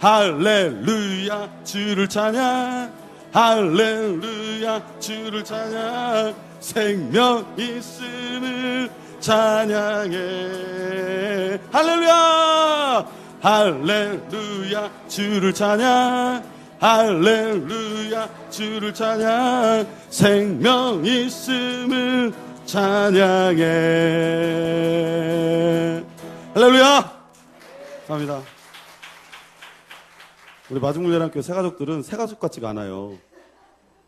할렐루야 주를 찬양. 할렐루야 주를 찬양. 생명 있음을 찬양해. 할렐루야! 할렐루야 주를 찬양. 할렐루야 주를 찬양. 생명 있음을 찬양해. 할렐루야! 감사합니다 우리 마중물대학교 새가족들은 새가족 같지가 않아요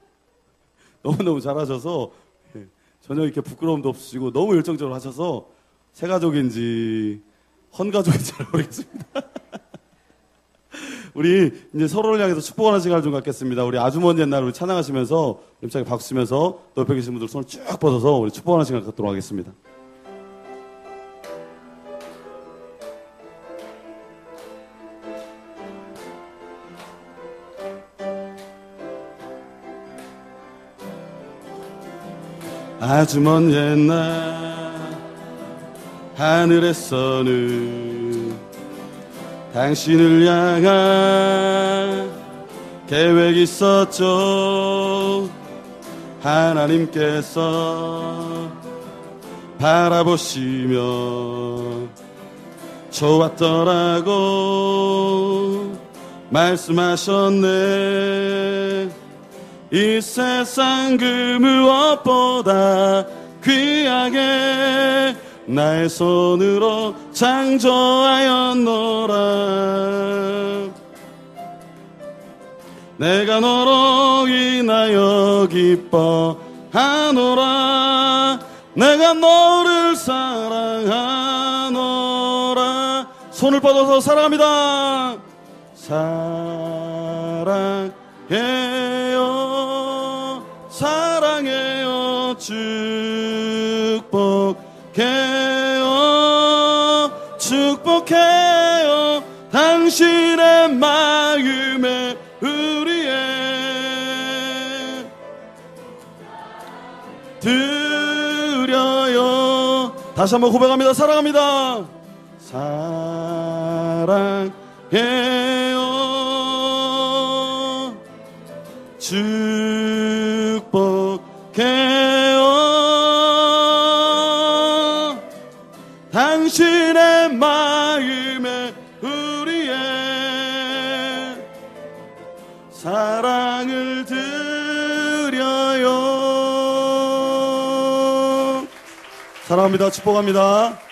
너무너무 잘하셔서 예, 전혀 이렇게 부끄러움도 없으시고 너무 열정적으로 하셔서 새가족인지 헌가족인지 잘 모르겠습니다 우리 이제 서로를 향해서 축복하는 시간을 좀 갖겠습니다. 우리 아주 먼 옛날 우리 찬양하시면서 임차게 박수 치면서 옆에 계신 분들 손을 쭉 뻗어서 우리 축복하는 시간 갖도록 하겠습니다. 아주 먼 옛날 하늘에서는 당신을 향한 계획 있었죠. 하나님께서 바라보시며 좋았더라고 말씀하셨네. 이 세상 그 무엇보다 귀하게 나의 손으로 창조하였노라. 내가 너로 인하여 기뻐하노라. 내가 너를 사랑하노라. 손을 뻗어서 사랑합니다. 사랑해요 사랑해요 축복해요 축복해요. 당신의 마음에 우리의 드려요. 다시 한번 고백합니다. 사랑합니다. 사랑해요. 축 복해요. 당신의 마음에 우리의 사랑을 드려요. 사랑합니다. 축복합니다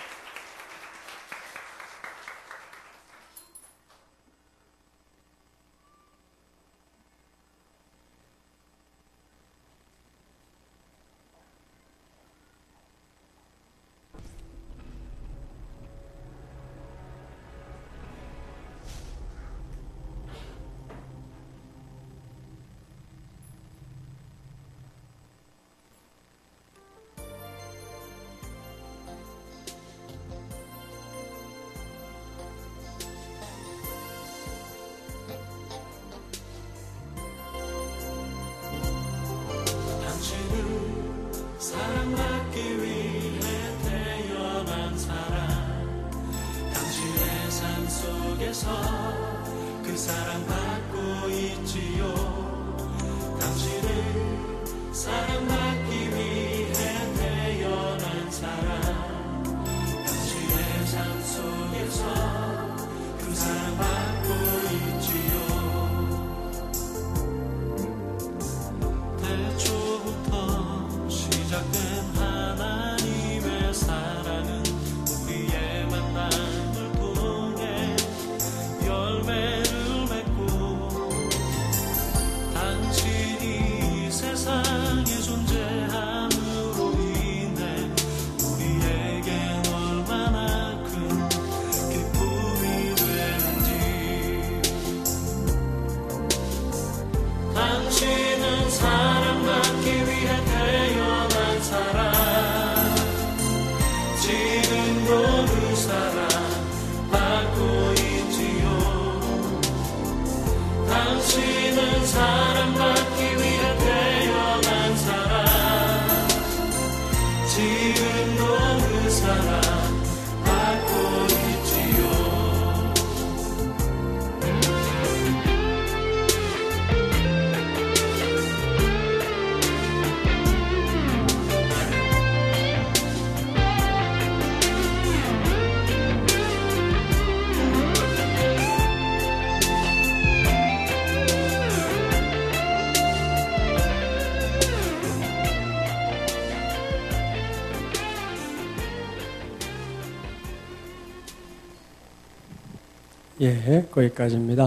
예, 거기까지입니다.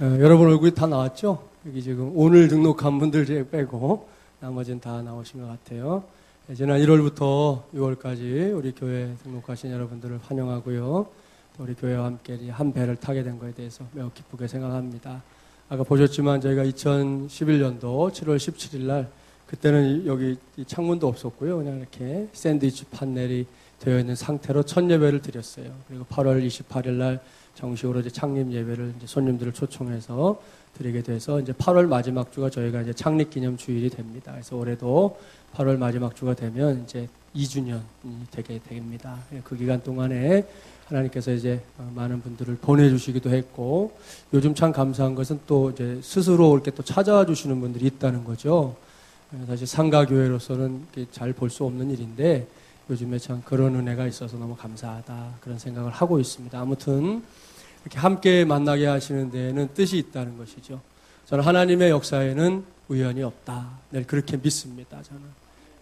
어, 여러분 얼굴이 다 나왔죠? 여기 지금 오늘 등록한 분들 제 빼고 나머지는 다 나오신 것 같아요. 예, 지난 1월부터 6월까지 우리 교회 등록하신 여러분들을 환영하고요. 또 우리 교회와 함께 이한 배를 타게 된 것에 대해서 매우 기쁘게 생각합니다. 아까 보셨지만 저희가 2011년도 7월 17일 날 그때는 여기 이 창문도 없었고요. 그냥 이렇게 샌드위치 판넬이 되어 있는 상태로 첫 예배를 드렸어요. 그리고 8월 28일 날 정식으로 이제 창립 예배를 이제 손님들을 초청해서 드리게 돼서 이제 8월 마지막 주가 저희가 이제 창립 기념 주일이 됩니다. 그래서 올해도 8월 마지막 주가 되면 이제 2주년이 되게 됩니다. 그 기간 동안에 하나님께서 이제 어, 많은 분들을 보내주시기도 했고 요즘 참 감사한 것은 또 이제 스스로 이렇게 또 찾아와 주시는 분들이 있다는 거죠. 어, 사실 상가교회로서는 잘 볼 수 없는 일인데 요즘에 참 그런 은혜가 있어서 너무 감사하다 그런 생각을 하고 있습니다. 아무튼 이렇게 함께 만나게 하시는 데에는 뜻이 있다는 것이죠. 저는 하나님의 역사에는 우연이 없다. 늘 그렇게 믿습니다. 저는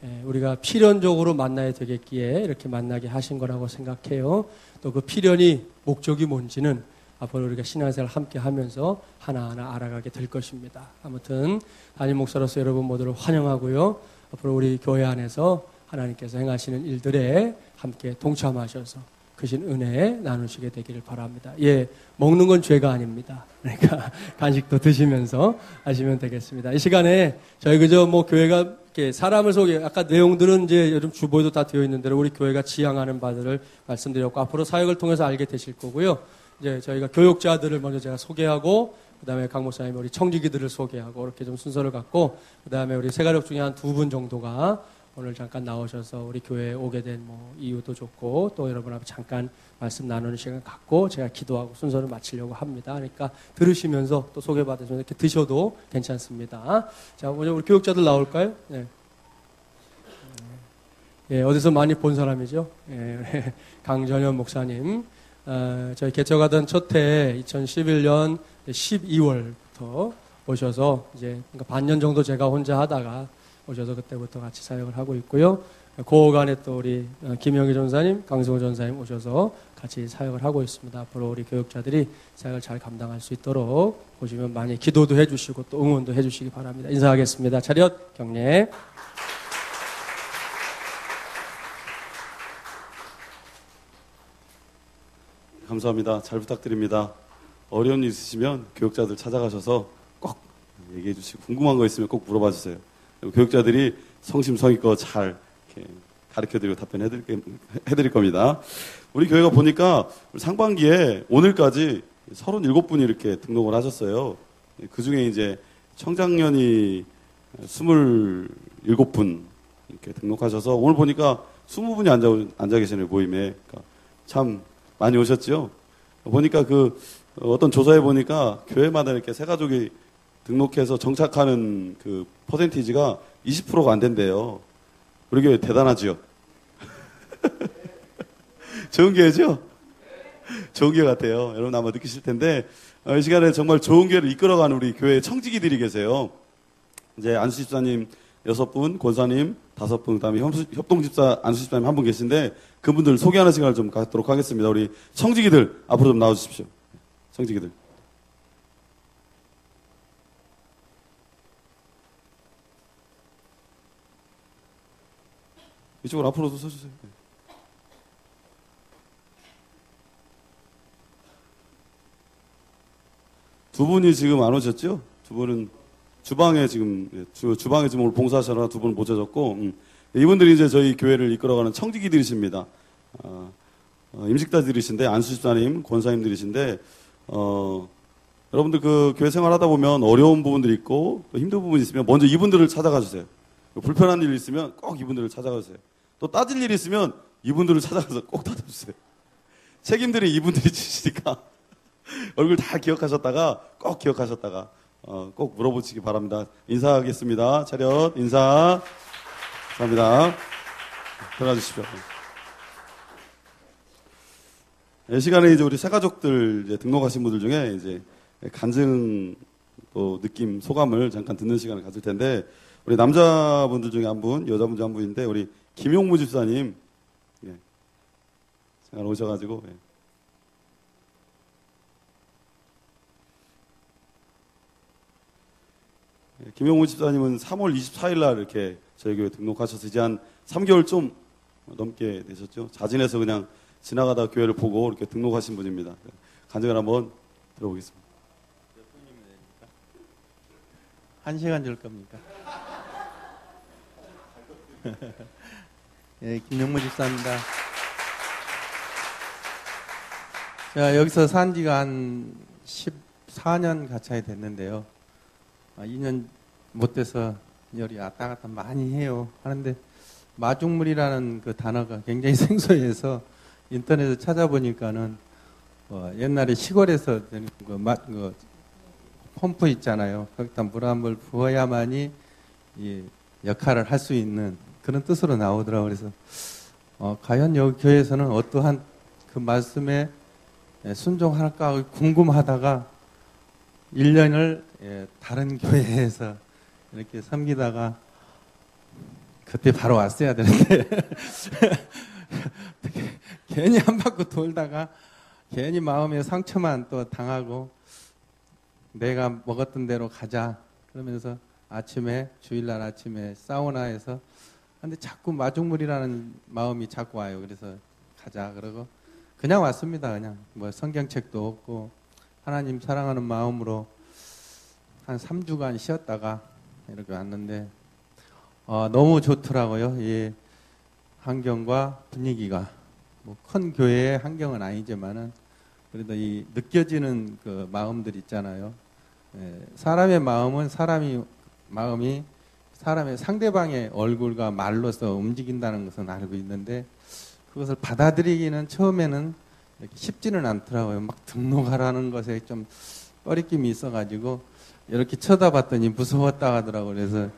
예, 우리가 필연적으로 만나야 되겠기에 이렇게 만나게 하신 거라고 생각해요. 또 그 필연이 목적이 뭔지는 앞으로 우리가 신앙생활 함께 하면서 하나하나 알아가게 될 것입니다. 아무튼 담임 목사로서 여러분 모두를 환영하고요. 앞으로 우리 교회 안에서 하나님께서 행하시는 일들에 함께 동참하셔서 크신 은혜 나누시게 되기를 바랍니다. 예, 먹는 건 죄가 아닙니다. 그러니까 간식도 드시면서 하시면 되겠습니다. 이 시간에 저희 그저 뭐 교회가 이렇게 사람을 소개, 아까 내용들은 이제 요즘 주보에도 다 되어 있는 대로 우리 교회가 지향하는 바들을 말씀드렸고 앞으로 사역을 통해서 알게 되실 거고요. 이제 저희가 교육자들을 먼저 제가 소개하고 그다음에 강 목사님 우리 청지기들을 소개하고 이렇게 좀 순서를 갖고 그다음에 우리 세가족 중에 한 두 분 정도가 오늘 잠깐 나오셔서 우리 교회에 오게 된 뭐 이유도 좋고 또 여러분 앞에 잠깐 말씀 나누는 시간 갖고 제가 기도하고 순서를 마치려고 합니다. 그러니까 들으시면서 또 소개받으면서 이렇게 드셔도 괜찮습니다. 자, 먼저 우리 교육자들 나올까요? 네. 예, 어디서 많이 본 사람이죠? 예, 강전현 목사님. 어, 저희 개척하던 첫해 2011년 12월부터 오셔서 이제 그러니까 반년 정도 제가 혼자 하다가 오셔서 그때부터 같이 사역을 하고 있고요. 그 오간에 또 우리 어, 김영희 전사님, 강승호 전사님 오셔서 같이 사역을 하고 있습니다. 앞으로 우리 교육자들이 사역을 잘 감당할 수 있도록 보시면 많이 기도도 해주시고 또 응원도 해주시기 바랍니다. 인사하겠습니다. 차렷 경례. 감사합니다. 잘 부탁드립니다. 어려운 일 있으시면 교육자들 찾아가셔서 꼭 얘기해 주시고 궁금한 거 있으면 꼭 물어봐 주세요. 교육자들이 성심성의껏 잘 가르쳐 드리고 답변해 드릴, 겁니다. 우리 교회가 보니까 상반기에 오늘까지 37분이 이렇게 등록을 하셨어요. 그 중에 이제 청장년이 27분 이렇게 등록하셔서 오늘 보니까 20분이 앉아, 앉아 계시네요, 모임에. 그러니까 참 많이 오셨죠? 보니까 그 어떤 조사에 보니까 교회마다 이렇게 세 가족이 등록해서 정착하는 그 퍼센티지가 20%가 안 된대요. 우리 교회 대단하지요? 좋은 교회죠? 좋은 교회 같아요. 여러분 아마 느끼실 텐데 어, 이 시간에 정말 좋은 교회를 이끌어가는 우리 교회 청지기들이 계세요. 이제 안수 집사님 여섯 분, 권사님 다섯 분, 그다음에 협- 협동 집사 안수 집사님 한 분 계신데 그분들 소개하는 시간을 좀 갖도록 하겠습니다. 우리 청지기들 앞으로 좀 나와 주십시오. 청지기들. 이쪽으로 앞으로도 서주세요. 네. 두 분이 지금 안 오셨죠? 두 분은 주방에 지금 예, 주, 주방에 지금 오늘 봉사하시느라 두못 오셨고 음. 이분들이 이제 저희 교회를 이끌어가는 청지기들이십니다. 어, 어, 임식다들이신데 안수집사님, 권사님들이신데 어, 여러분들 그 교회 생활하다 보면 어려운 부분들이 있고 또 힘든 부분이 있으면 먼저 이분들을 찾아가 주세요. 불편한 일이 있으면 꼭 이분들을 찾아가 주세요. 또 따질 일이 있으면 이분들을 찾아가서 꼭 따져주세요. 책임들이 이분들이 지시니까 얼굴 다 기억하셨다가 꼭 기억하셨다가 어, 꼭 물어보시기 바랍니다. 인사하겠습니다. 차렷 인사. 감사합니다. 들어가 주십시오. 이 시간에 이제 우리 새 가족들 이제 등록하신 분들 중에 이제 간증 또 느낌 소감을 잠깐 듣는 시간을 가질 텐데 우리 남자분들 중에 한 분, 여자분 한 분인데 우리 김용무 집사님 예. 잠깐 오셔가지고 예. 김영호 집사님은 3월 24일 날 이렇게 저희 교회 등록하셔서 이제 한 3개월 좀 넘게 되셨죠. 자진해서 그냥 지나가다 교회를 보고 이렇게 등록하신 분입니다. 간증을 한번 들어보겠습니다. 한 시간 줄 겁니까? 예, 김영무 집사입니다. 제가 여기서 산 지가 한 14년 가까이 됐는데요. 아, 2년 못 돼서 열이 왔다 갔다 많이 해요. 하는데 마중물이라는 그 단어가 굉장히 생소해서 인터넷에 찾아보니까는 어, 옛날에 시골에서 그, 마, 그 펌프 있잖아요. 거기다 물한물 부어야만이 이 역할을 할 수 있는 그런 뜻으로 나오더라고요. 그래서 어, 과연 여기 교회에서는 어떠한 그 말씀에 예, 순종할까 궁금하다가 1년을 예, 다른 교회에서 이렇게 섬기다가 그때 바로 왔어야 되는데 괜히 한 바퀴 돌다가 괜히 마음에 상처만 또 당하고 내가 먹었던 대로 가자 그러면서 아침에 주일날 아침에 사우나에서 근데 자꾸 마중물이라는 마음이 자꾸 와요. 그래서 가자 그러고 그냥 왔습니다. 그냥 뭐 성경책도 없고 하나님 사랑하는 마음으로 한 3주간 쉬었다가 이렇게 왔는데 어, 너무 좋더라고요. 이 환경과 분위기가 뭐 큰 교회의 환경은 아니지만은 그래도 이 느껴지는 그 마음들 있잖아요. 예, 사람의 마음은 사람이 마음이 사람의 상대방의 얼굴과 말로서 움직인다는 것은 알고 있는데 그것을 받아들이기는 처음에는 쉽지는 않더라고요. 막 등록하라는 것에 좀 꺼리낌이 있어가지고 이렇게 쳐다봤더니 무서웠다 하더라고요. 그래서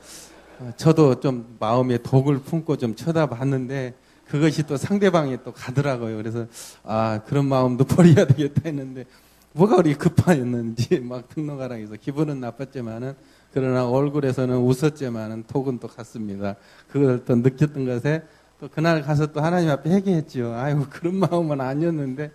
어, 저도 좀 마음에 독을 품고 좀 쳐다봤는데 그것이 또 상대방에 또 가더라고요. 그래서 아 그런 마음도 버려야 되겠다 했는데 뭐가 그리 급하였는지 막 등록하라 해서 기분은 나빴지만은 그러나 얼굴에서는 웃었지만은 톡은 또 갔습니다. 그걸 또 느꼈던 것에 또 그날 가서 또 하나님 앞에 회개했죠. 아이고 그런 마음은 아니었는데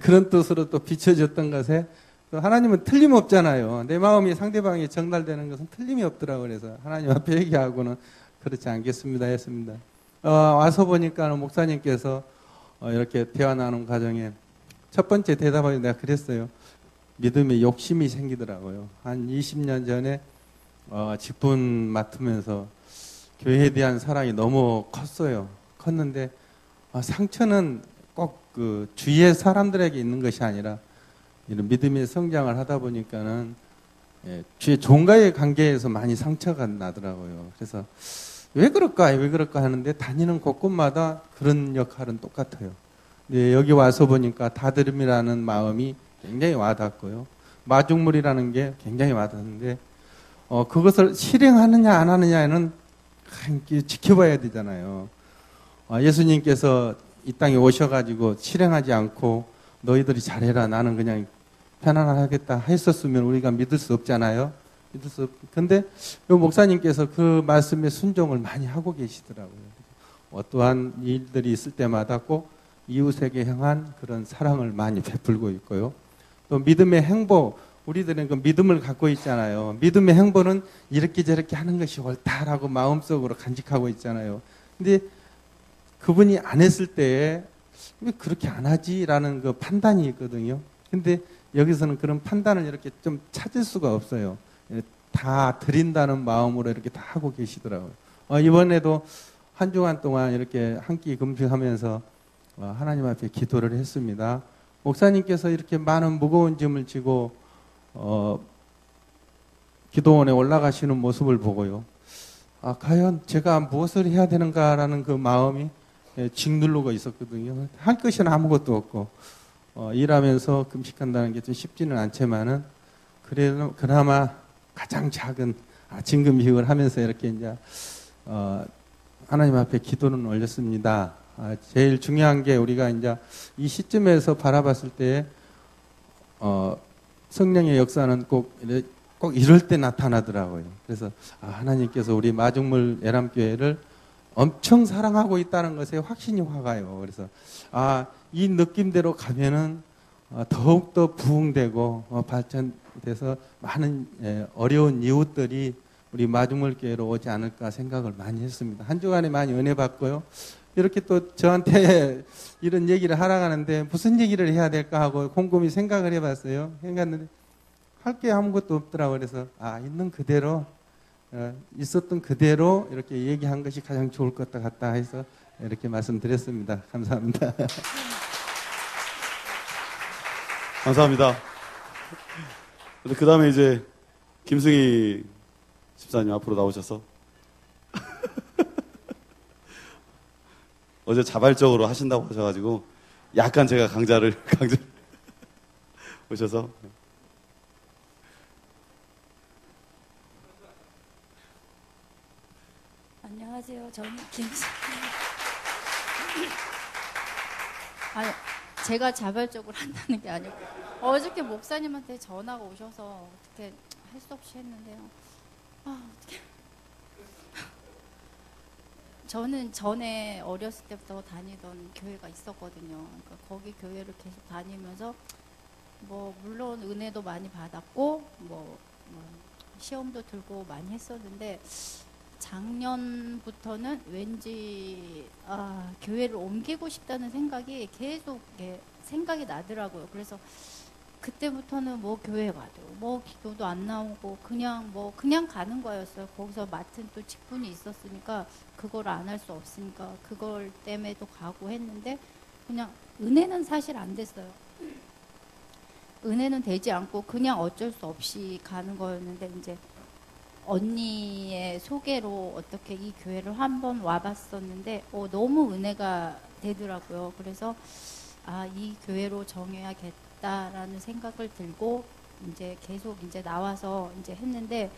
그런 뜻으로 또 비춰졌던 것에 또 하나님은 틀림없잖아요. 내 마음이 상대방에 전달되는 것은 틀림이 없더라고 그래서 하나님 앞에 회개하고는 그렇지 않겠습니다 했습니다. 어, 와서 보니까 목사님께서 어, 이렇게 대화 나눈 과정에 첫 번째 대답을 내가 그랬어요. 믿음에 욕심이 생기더라고요. 한 20년 전에 어, 직분 맡으면서 교회에 대한 사랑이 너무 컸어요. 컸는데 어, 상처는 꼭 그 주위의 사람들에게 있는 것이 아니라 이런 믿음의 성장을 하다 보니까는 예, 주의 종과의 관계에서 많이 상처가 나더라고요. 그래서 왜 그럴까, 왜 그럴까 하는데 다니는 곳곳마다 그런 역할은 똑같아요. 네, 여기 와서 보니까 다드림이라는 마음이 굉장히 와닿고요. 마중물이라는 게 굉장히 와닿는데 어, 그것을 실행하느냐 안 하느냐는 지켜봐야 되잖아요. 어, 예수님께서 이 땅에 오셔가지고 실행하지 않고 너희들이 잘해라 나는 그냥 편안하겠다 했었으면 우리가 믿을 수 없잖아요. 믿을 수 없. 근데 요 목사님께서 그 말씀에 순종을 많이 하고 계시더라고요. 어떠한 일들이 있을 때마다 꼭 이웃에게 향한 그런 사랑을 많이 베풀고 있고요. 또 믿음의 행보, 우리들은 그 믿음을 갖고 있잖아요. 믿음의 행보는 이렇게 저렇게 하는 것이 옳다라고 마음속으로 간직하고 있잖아요. 근데 그분이 안 했을 때에 왜 그렇게 안 하지라는 그 판단이 있거든요. 근데 여기서는 그런 판단을 이렇게 좀 찾을 수가 없어요. 다 드린다는 마음으로 이렇게 다 하고 계시더라고요. 어, 이번에도 한 주간 동안 이렇게 한 끼 금식하면서 어, 하나님 앞에 기도를 했습니다. 목사님께서 이렇게 많은 무거운 짐을 지고 어, 기도원에 올라가시는 모습을 보고요. 아, 과연 제가 무엇을 해야 되는가라는 그 마음이 예, 짓누르고 있었거든요. 할 것은 아무것도 없고 어, 일하면서 금식한다는 게 좀 쉽지는 않지만은 그래도 그나마 가장 작은 아침 금식을 하면서 이렇게 이제 어, 하나님 앞에 기도는 올렸습니다. 아, 제일 중요한 게 우리가 이제 이 시점에서 바라봤을 때 어, 성령의 역사는 꼭, 꼭 이럴 때 나타나더라고요. 그래서 아, 하나님께서 우리 마중물 예람교회를 엄청 사랑하고 있다는 것에 확신이 화가요. 그래서 아, 이 느낌대로 가면은 어, 더욱더 부흥되고 어, 발전돼서 많은 예, 어려운 이웃들이 우리 마중물 교회로 오지 않을까 생각을 많이 했습니다. 한 주간에 많이 은혜 받고요. 이렇게 또 저한테 이런 얘기를 하라고 하는데 무슨 얘기를 해야 될까 하고 곰곰이 생각을 해봤어요. 해봤는데 할 게 아무것도 없더라고요. 그래서 아 있는 그대로 어, 있었던 그대로 이렇게 얘기한 것이 가장 좋을 것 같다 해서 이렇게 말씀드렸습니다. 감사합니다. 감사합니다. 그 다음에 이제 김승희 집사님 앞으로 나오셔서 어제 자발적으로 하신다고 하셔가지고 약간 제가 강자를 강자 오셔서 안녕하세요. 저는 김수. 아니, 제가 자발적으로 한다는 게 아니고 어저께 목사님한테 전화가 오셔서 어떻게 할 수 없이 했는데요. 아, 어떻게? 저는 전에 어렸을 때부터 다니던 교회가 있었거든요. 그러니까 거기 교회를 계속 다니면서 뭐 물론 은혜도 많이 받았고 뭐, 뭐 시험도 들고 많이 했었는데 작년부터는 왠지 아, 교회를 옮기고 싶다는 생각이 계속 생각이 나더라고요. 그래서 그때부터는 뭐 교회 가도 뭐 기도도 안 나오고 그냥 뭐 그냥 가는 거였어요. 거기서 맡은 또 직분이 있었으니까 그걸 안 할 수 없으니까 그걸 때문에도 가고 했는데 그냥 은혜는 사실 안 됐어요. 은혜는 되지 않고 그냥 어쩔 수 없이 가는 거였는데 이제 언니의 소개로 어떻게 이 교회를 한번 와봤었는데 어, 너무 은혜가 되더라고요. 그래서 아, 이 교회로 정해야겠다라는 생각을 들고 이제 계속 이제 나와서 이제 했는데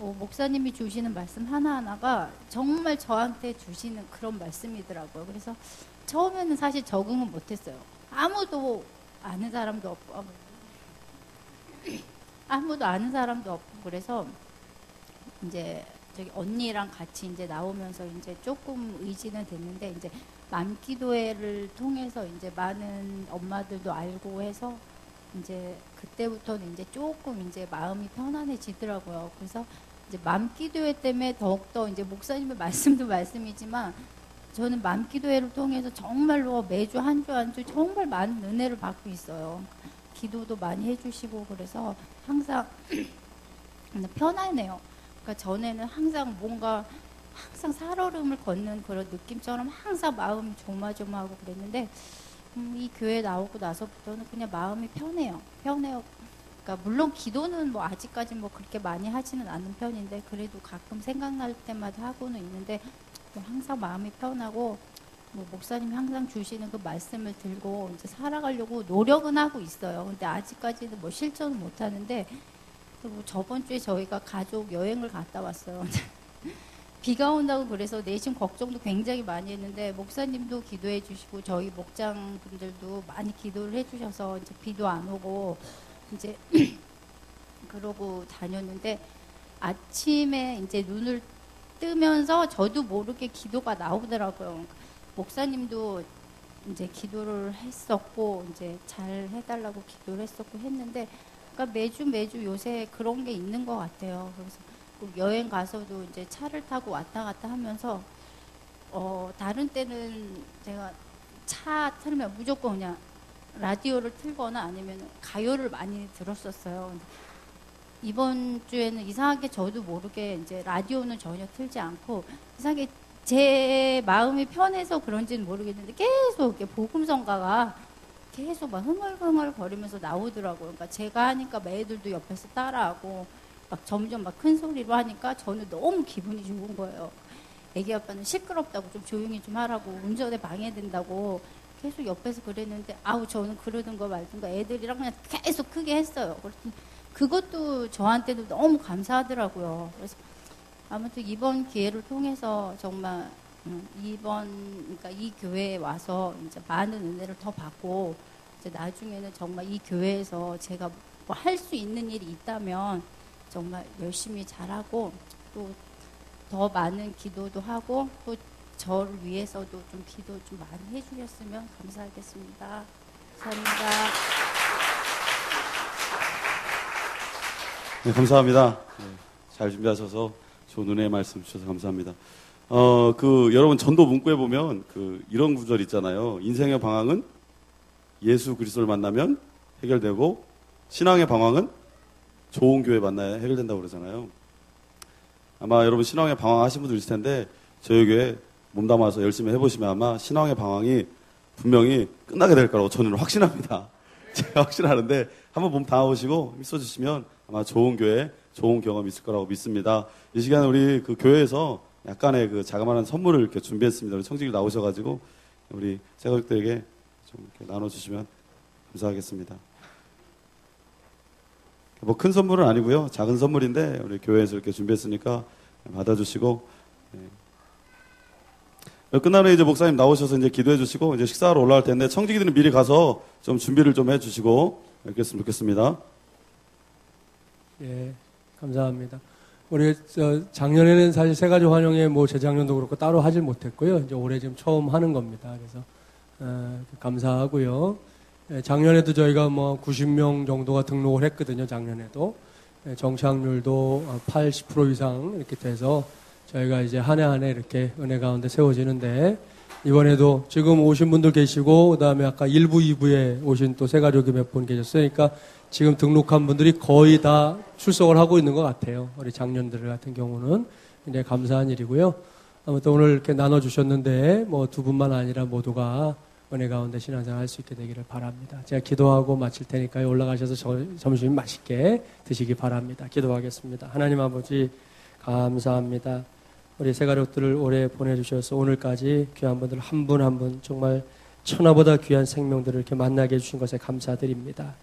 어, 목사님이 주시는 말씀 하나하나가 정말 저한테 주시는 그런 말씀이더라고요. 그래서 처음에는 사실 적응은 못했어요. 아무도 아는 사람도 없고 아무- 아무도 아는 사람도 없고 그래서 이제 저기 언니랑 같이 이제 나오면서 이제 조금 의지는 됐는데 이제 맘기도회를 통해서 이제 많은 엄마들도 알고 해서 이제 그때부터는 이제 조금 이제 마음이 편안해지더라고요. 그래서 이제 맘기도회 때문에 더욱더 이제 목사님의 말씀도 말씀이지만 저는 맘기도회를 통해서 정말로 매주 한 주 한 주 정말 많은 은혜를 받고 있어요. 기도도 많이 해주시고 그래서 항상 편안해요. 그러니까 전에는 항상 뭔가 항상 살얼음을 걷는 그런 느낌처럼 항상 마음이 조마조마하고 그랬는데 음, 이 교회 나오고 나서부터는 그냥 마음이 편해요. 편해요. 그러니까 물론 기도는 뭐 아직까지 뭐 그렇게 많이 하지는 않는 편인데 그래도 가끔 생각날 때마다 하고는 있는데 뭐 항상 마음이 편하고 뭐 목사님이 항상 주시는 그 말씀을 들고 이제 살아가려고 노력은 하고 있어요. 근데 아직까지는 뭐 실천은 못 하는데 그리고 저번 주에 저희가 가족 여행을 갔다 왔어요. 비가 온다고 그래서 내심 걱정도 굉장히 많이 했는데 목사님도 기도해 주시고 저희 목장 분들도 많이 기도를 해 주셔서 이제 비도 안 오고 이제 그러고 다녔는데 아침에 이제 눈을 뜨면서 저도 모르게 기도가 나오더라고요. 목사님도 이제 기도를 했었고 이제 잘 해달라고 기도를 했었고 했는데 그러니까 매주 매주 요새 그런 게 있는 것 같아요. 그래서 꼭 여행 가서도 이제 차를 타고 왔다 갔다 하면서 어 다른 때는 제가 차 틀면 무조건 그냥 라디오를 틀거나 아니면 가요를 많이 들었었어요. 이번 주에는 이상하게 저도 모르게 이제 라디오는 전혀 틀지 않고 이상하게 제 마음이 편해서 그런지는 모르겠는데 계속 이렇게 복음성가가 계속 막 흥얼흥얼 거리면서 나오더라고요. 그러니까 제가 하니까 매애들도 옆에서 따라하고 막 점점 막 큰 소리로 하니까 저는 너무 기분이 좋은 거예요. 애기 아빠는 시끄럽다고 좀 조용히 좀 하라고 운전에 방해된다고 계속 옆에서 그랬는데 아우 저는 그러든 거 말든가 애들이랑 그냥 계속 크게 했어요. 그랬더니 그것도 저한테도 너무 감사하더라고요. 그래서 아무튼 이번 기회를 통해서 정말 음, 이번 그러니까 이 교회에 와서 이제 많은 은혜를 더 받고 이제 나중에는 정말 이 교회에서 제가 뭐 할 수 있는 일이 있다면 정말 열심히 잘하고 또 더 많은 기도도 하고 또 저를 위해서도 좀 기도 좀 많이 해주셨으면 감사하겠습니다. 감사합니다. 네, 감사합니다. 네, 잘 준비하셔서 좋은 은혜의 말씀 주셔서 감사합니다. 어, 그, 여러분 전도 문구에 보면 그, 이런 구절 있잖아요. 인생의 방황은 예수 그리스도를 만나면 해결되고, 신앙의 방황은 좋은 교회 만나야 해결된다고 그러잖아요. 아마 여러분 신앙의 방황 하신 분들 있을 텐데, 저희 교회 몸담아서 열심히 해보시면 아마 신앙의 방황이 분명히 끝나게 될 거라고 저는 확신합니다. 제가 확신하는데, 한번 몸 담아보시고 있어주시면 아마 좋은 교회, 좋은 경험이 있을 거라고 믿습니다. 이 시간 우리 그 교회에서 약간의 그 자그마한 선물을 이렇게 준비했습니다. 우리 청직이 나오셔가지고 우리 새가족들에게 좀 이렇게 나눠주시면 감사하겠습니다. 뭐 큰 선물은 아니고요. 작은 선물인데 우리 교회에서 이렇게 준비했으니까 받아주시고 네. 끝나는 이제 목사님 나오셔서 이제 기도해 주시고 이제 식사하러 올라갈 텐데 청지기들은 미리 가서 좀 준비를 좀 해주시고 그랬으면 좋겠습니다. 예, 감사합니다. 우리 저 작년에는 사실 세가족 환영회 뭐 재작년도 그렇고 따로 하질 못했고요. 이제 올해 지금 처음 하는 겁니다. 그래서 어, 감사하고요. 예, 작년에도 저희가 뭐 90명 정도가 등록을 했거든요. 작년에도 예, 정착률도 80% 이상 이렇게 돼서 저희가 이제 한 해 한 해 이렇게 은혜 가운데 세워지는데 이번에도 지금 오신 분들 계시고 그다음에 아까 1부, 2부에 오신 또 세 가족이 몇 분 계셨어요. 그러니까 지금 등록한 분들이 거의 다 출석을 하고 있는 것 같아요. 우리 작년들 같은 경우는 굉장히 감사한 일이고요. 아무튼 오늘 이렇게 나눠주셨는데 뭐 두 분만 아니라 모두가 은혜 가운데 신앙생활 할 수 있게 되기를 바랍니다. 제가 기도하고 마칠 테니까요. 올라가셔서 저- 점심 맛있게 드시기 바랍니다. 기도하겠습니다. 하나님 아버지 감사합니다. 우리 세 가족들을 오래 보내주셔서 오늘까지 귀한 분들 한 분 한 분 정말 천하보다 귀한 생명들을 이렇게 만나게 해주신 것에 감사드립니다.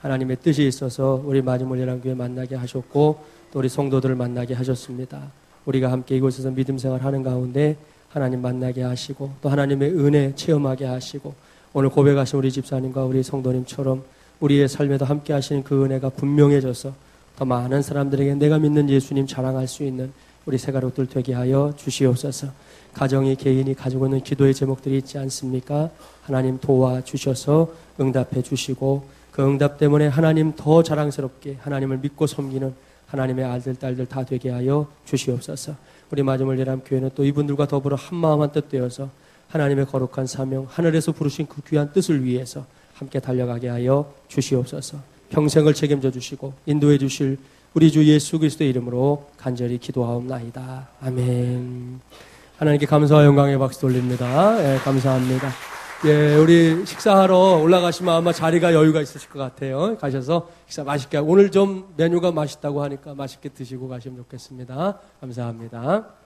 하나님의 뜻이 있어서 우리 마지못이라는 교회 만나게 하셨고 또 우리 성도들을 만나게 하셨습니다. 우리가 함께 이곳에서 믿음 생활하는 가운데 하나님 만나게 하시고 또 하나님의 은혜 체험하게 하시고 오늘 고백하신 우리 집사님과 우리 성도님처럼 우리의 삶에도 함께 하시는 그 은혜가 분명해져서 더 많은 사람들에게 내가 믿는 예수님 자랑할 수 있는 우리 세가족들 되게 하여 주시옵소서. 가정이 개인이 가지고 있는 기도의 제목들이 있지 않습니까? 하나님 도와 주셔서 응답해 주시고 그 응답 때문에 하나님 더 자랑스럽게 하나님을 믿고 섬기는 하나님의 아들 딸들 다 되게 하여 주시옵소서. 우리 마지막 예람 교회는 또 이분들과 더불어 한 마음 한 뜻 되어서 하나님의 거룩한 사명 하늘에서 부르신 그 귀한 뜻을 위해서 함께 달려가게 하여 주시옵소서. 평생을 책임져 주시고 인도해 주실 우리 주 예수 그리스도의 이름으로 간절히 기도하옵나이다. 아멘. 하나님께 감사와 영광의 박수 돌립니다. 예, 감사합니다. 예, 우리 식사하러 올라가시면 아마 자리가 여유가 있으실 것 같아요. 가셔서 식사 맛있게 오늘 좀 메뉴가 맛있다고 하니까 맛있게 드시고 가시면 좋겠습니다. 감사합니다.